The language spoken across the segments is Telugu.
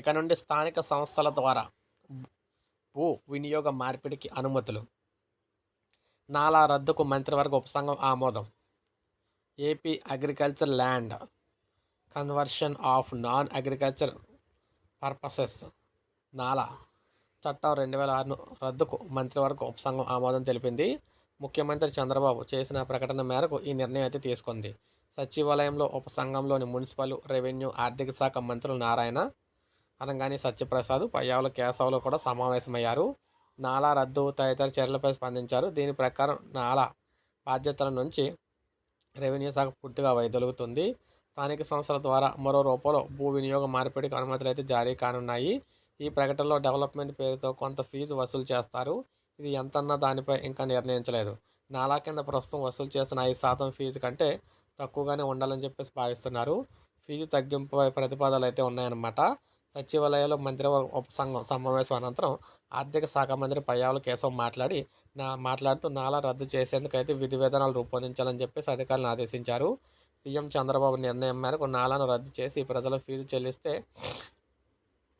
ఇక నుండి స్థానిక సంస్థల ద్వారా భూ వినియోగ మార్పిడికి అనుమతులు. నాలా రద్దుకు మంత్రివర్గ ఉపసంఘం ఆమోదం. AP agriculture land conversion of non agriculture purposes. నాలా చట్టం రెండు వేల ఆరును రద్దుకు మంత్రివర్గ ఉపసంఘం ఆమోదం తెలిపింది. ముఖ్యమంత్రి చంద్రబాబు చేసిన ప్రకటన మేరకు ఈ నిర్ణయం అయితే తీసుకుంది. సచివాలయంలో ఉపసంఘంలోని మున్సిపల్ రెవెన్యూ ఆర్థిక శాఖ మంత్రులు నారాయణ అనగానే సత్యప్రసాద్ పయ్యావుల కేశవులు కూడా సమావేశమయ్యారు. నాలా రద్దు తదితర చర్యలపై స్పందించారు. దీని ప్రకారం నాలా బాధ్యతల నుంచి రెవెన్యూ శాఖ పూర్తిగా వైదొలుగుతుంది. స్థానిక సంస్థల ద్వారా మరో రూపంలో భూ వినియోగ మార్పిడికి అనుమతులు అయితే జారీ కానున్నాయి. ఈ ప్రకటనలో డెవలప్మెంట్ పేరుతో కొంత ఫీజు వసూలు చేస్తారు. ఇది ఎంతన్నా దానిపై ఇంకా నిర్ణయించలేదు. నాలా కింద ప్రస్తుతం వసూలు చేసిన ఐదు శాతం ఫీజు కంటే తక్కువగానే ఉండాలని చెప్పేసి భావిస్తున్నారు. ఫీజు తగ్గింపుపై ప్రతిపాదనలు అయితే ఉన్నాయన్నమాట. సచివాలయంలో మంత్రి ఉపసంఘం సమావేశం అనంతరం ఆర్థిక శాఖ మంత్రి పయ్యావుల కేశవ్ మాట్లాడి నా మాట్లాడుతూ నాలా రద్దు చేసేందుకు అయితే విధి విధానాలు రూపొందించాలని చెప్పేసి అధికారులను ఆదేశించారు. సీఎం చంద్రబాబు నిర్ణయం మేరకు నాలాను రద్దు చేసి ప్రజల ఫీజు చెల్లిస్తే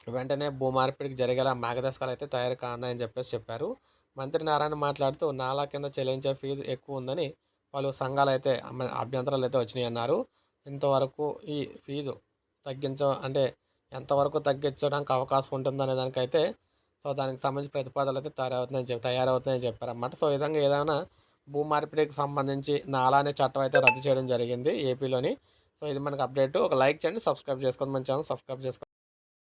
వెంటనే భూమార్పిడికి జరిగేలా మార్గదర్శకాలు అయితే తయారు కానున్నాయని చెప్పేసి చెప్పారు. మంత్రి నారాయణ మాట్లాడుతూ నాలా కింద చెల్లించే ఫీజు ఎక్కువ ఉందని పలు సంఘాలు అయితే అభ్యంతరాలు అయితే వచ్చినాయి అన్నారు ఇంతవరకు ఈ ఫీజు తగ్గించ అంటే ఎంతవరకు తగ్గించడానికి అవకాశం ఉంటుందనే దానికైతే సో దానికి సంబంధించి ప్రతిపాదనలు అయితే తయారవుతున్నాయని చెప్పి తయారవుతున్నాయని చెప్పారన్నమాట. సో ఈ విధంగా ఏదైనా భూ మార్పిడికి సంబంధించి నాలానే చట్టం అయితే రద్దు చేయడం జరిగింది ఏపీలోని. సో ఇది మనకు అప్డేట్. ఒక లైక్ చేయండి సబ్స్క్రైబ్ చేసుకోండి. మన ఛానల్ సబ్స్క్రైబ్ చేసుకోండి.